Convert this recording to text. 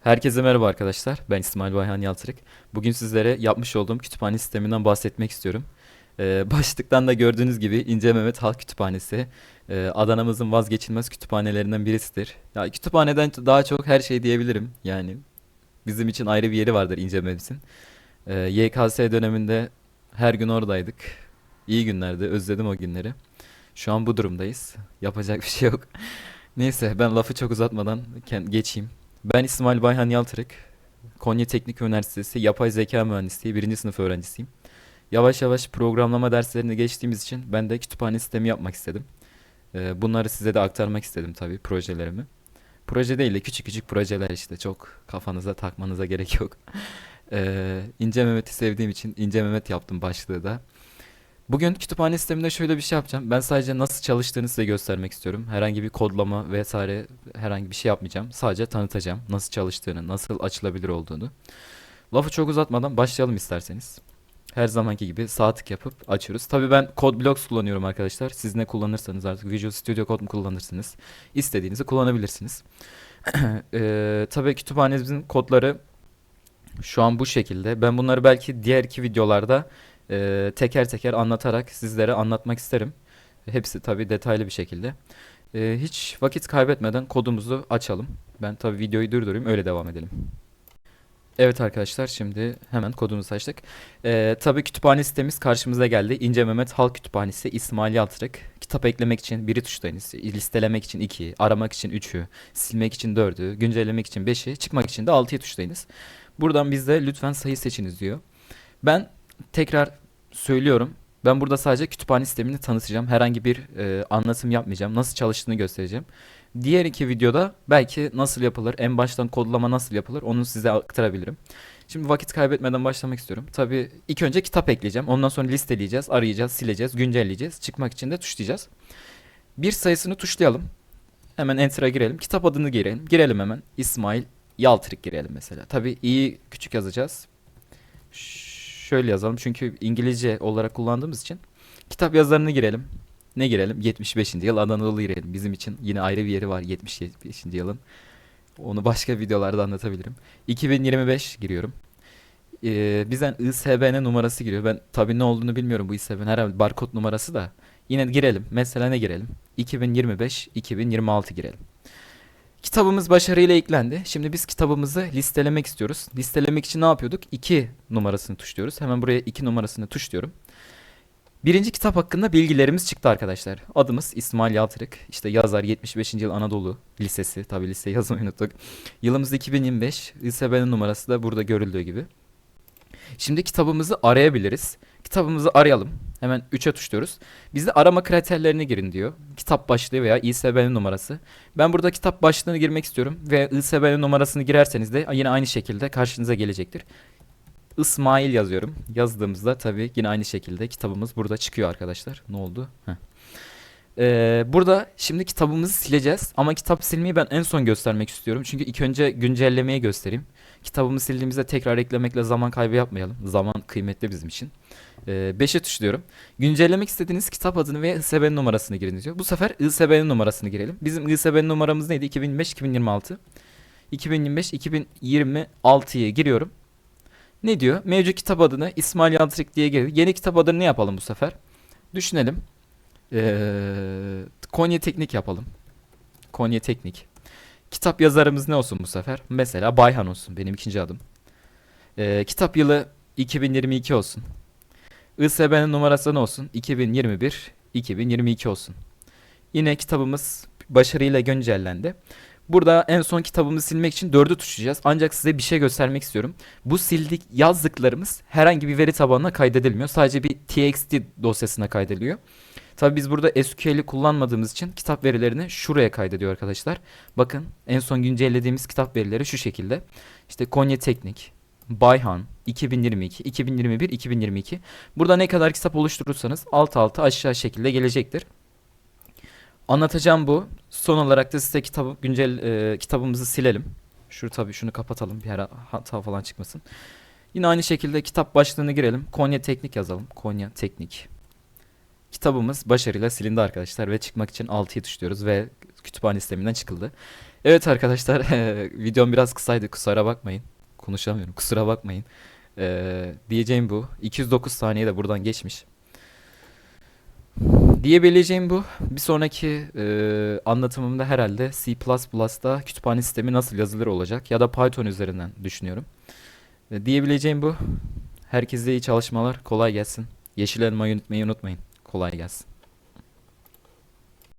Herkese merhaba arkadaşlar. Ben İsmail Bayhan Yaltırık. Bugün sizlere yapmış olduğum kütüphane sisteminden bahsetmek istiyorum. Ee, başlıktan da gördüğünüz gibi İnce Mehmet Halk Kütüphanesi e, Adana'mızın vazgeçilmez kütüphanelerinden birisidir. Ya kütüphaneden daha çok her şey diyebilirim. Yani bizim için ayrı bir yeri vardır İnce Mehmet'in. Ee, YKS döneminde her gün oradaydık. İyi günlerdi. Özledim o günleri. Şu an bu durumdayız. Yapacak bir şey yok. Neyse ben lafı çok uzatmadan geçeyim. Ben İsmail Bayhan Yaltırık. Konya Teknik Üniversitesi Yapay Zeka Mühendisliği birinci sınıf öğrencisiyim. Yavaş yavaş programlama derslerini geçtiğimiz için ben de kütüphane sistemi yapmak istedim. Ee, bunları size de aktarmak istedim tabii projelerimi. Proje değil de küçük küçük projeler işte çok kafanıza takmanıza gerek yok. Ee, İnce Mehmet'i sevdiğim için İnce Mehmet yaptım başlığı da. Bugün kütüphane sisteminde şöyle bir şey yapacağım. Ben sadece nasıl çalıştığını size göstermek istiyorum. Herhangi bir kodlama vesaire herhangi bir şey yapmayacağım. Sadece tanıtacağım nasıl çalıştığını, nasıl açılabilir olduğunu. Lafı çok uzatmadan başlayalım isterseniz. Her zamanki gibi sağ yapıp açıyoruz. Tabii ben CodeBlocks kullanıyorum arkadaşlar. Siz ne kullanırsanız artık Visual Studio Code mu kullanırsınız? İstediğinizi kullanabilirsiniz. Eee tabii kütüphanemizin kodları şu an bu şekilde. Ben bunları belki diğer iki videolarda eee, teker teker anlatarak sizlere anlatmak isterim. Hepsi tabii detaylı bir şekilde. Eee, hiç vakit kaybetmeden kodumuzu açalım. Ben tabii videoyu durdurayım öyle devam edelim. Evet arkadaşlar şimdi hemen kodumuzu açtık. Eee tabii kütüphane sitemiz karşımıza geldi. İnce Mehmet Halk Kütüphanesi İsmail Yaltırık. Kitap eklemek için biri tuşlayınız. Listelemek için 2'yi, aramak için 3'ü, silmek için 4'ü, güncellemek için 5'i, çıkmak için de 6'yı tuşlayınız. Buradan bizde lütfen sayı seçiniz diyor. Ben tekrar söylüyorum. Ben burada sadece kütüphane sistemini tanıtacağım. Herhangi bir e, anlatım yapmayacağım. Nasıl çalıştığını göstereceğim. Diğer iki videoda belki nasıl yapılır, en baştan kodlama nasıl yapılır onu size aktarabilirim. Şimdi vakit kaybetmeden başlamak istiyorum. Tabii ilk önce kitap ekleyeceğim. Ondan sonra listeleyeceğiz, arayacağız, sileceğiz, güncelleyeceğiz. Çıkmak için de tuşlayacağız. Bir sayısını tuşlayalım. Hemen enter'a girelim. Kitap adını girelim. Girelim hemen. İsmail Yaltırık girelim mesela. Tabii iyi küçük yazacağız. Ş- Şöyle yazalım çünkü İngilizce olarak kullandığımız için. Kitap yazarını girelim. Ne girelim? 75. yıl Anadolu girelim. Bizim için yine ayrı bir yeri var 75. yılın. Onu başka videolarda anlatabilirim. 2025 giriyorum. Ee, bizden ISBN numarası giriyor. Ben tabii ne olduğunu bilmiyorum bu ISBN. Herhalde barkod numarası da. Yine girelim. Mesela ne girelim? 2025, 2026 girelim. Kitabımız başarıyla eklendi. Şimdi biz kitabımızı listelemek istiyoruz. Listelemek için ne yapıyorduk? 2 numarasını tuşluyoruz. Hemen buraya 2 numarasını tuşluyorum. Birinci kitap hakkında bilgilerimiz çıktı arkadaşlar. Adımız İsmail Yaltırık. İşte yazar 75. yıl Anadolu Lisesi. Tabi lise yazmayı unuttuk. Yılımız 2025. ISBN numarası da burada görüldüğü gibi. Şimdi kitabımızı arayabiliriz. Kitabımızı arayalım. Hemen 3'e tuşluyoruz. Bizde arama kriterlerine girin diyor. Kitap başlığı veya ISBN numarası. Ben burada kitap başlığını girmek istiyorum ve ISBN numarasını girerseniz de yine aynı şekilde karşınıza gelecektir. İsmail yazıyorum. Yazdığımızda tabii yine aynı şekilde kitabımız burada çıkıyor arkadaşlar. Ne oldu? Ee, burada şimdi kitabımızı sileceğiz ama kitap silmeyi ben en son göstermek istiyorum. Çünkü ilk önce güncellemeyi göstereyim. Kitabımı sildiğimizde tekrar eklemekle zaman kaybı yapmayalım. Zaman kıymetli bizim için. 5'e tuşluyorum. Güncellemek istediğiniz kitap adını ve ISBN numarasını girin diyor. Bu sefer ISBN numarasını girelim. Bizim ISBN numaramız neydi? 2025-2026. 2025-2026'yı giriyorum. Ne diyor? Mevcut kitap adını İsmail Yaltırık diye giriyor. Yeni kitap adını ne yapalım bu sefer? Düşünelim. Ee, Konya Teknik yapalım. Konya Teknik. Kitap yazarımız ne olsun bu sefer? Mesela Bayhan olsun benim ikinci adım. Ee, kitap yılı 2022 olsun. ISBN numarası ne olsun? 2021 2022 olsun. Yine kitabımız başarıyla güncellendi. Burada en son kitabımızı silmek için 4'ü tuşlayacağız. Ancak size bir şey göstermek istiyorum. Bu sildik yazdıklarımız herhangi bir veri tabanına kaydedilmiyor. Sadece bir txt dosyasına kaydediliyor. Tabii biz burada SQL'i kullanmadığımız için kitap verilerini şuraya kaydediyor arkadaşlar. Bakın en son güncellediğimiz kitap verileri şu şekilde. İşte Konya Teknik, Bayhan 2022, 2021, 2022. Burada ne kadar kitap oluşturursanız alt alta aşağı şekilde gelecektir. Anlatacağım bu. Son olarak da size kitabı güncel e, kitabımızı silelim. Şu tabii şunu kapatalım bir ara hata falan çıkmasın. Yine aynı şekilde kitap başlığını girelim. Konya Teknik yazalım. Konya Teknik. Kitabımız başarıyla silindi arkadaşlar ve çıkmak için 6'yı tuşluyoruz ve kütüphane sisteminden çıkıldı. Evet arkadaşlar, videom biraz kısaydı, kusura bakmayın. Konuşamıyorum, kusura bakmayın. Ee, diyeceğim bu. 209 saniye de buradan geçmiş. Diyebileceğim bu. Bir sonraki e, anlatımımda herhalde C++'da kütüphane sistemi nasıl yazılır olacak ya da Python üzerinden düşünüyorum. E, diyebileceğim bu. Herkese iyi çalışmalar, kolay gelsin. Yeşil elmayı unutmayı unutmayın. Kolay gelsin.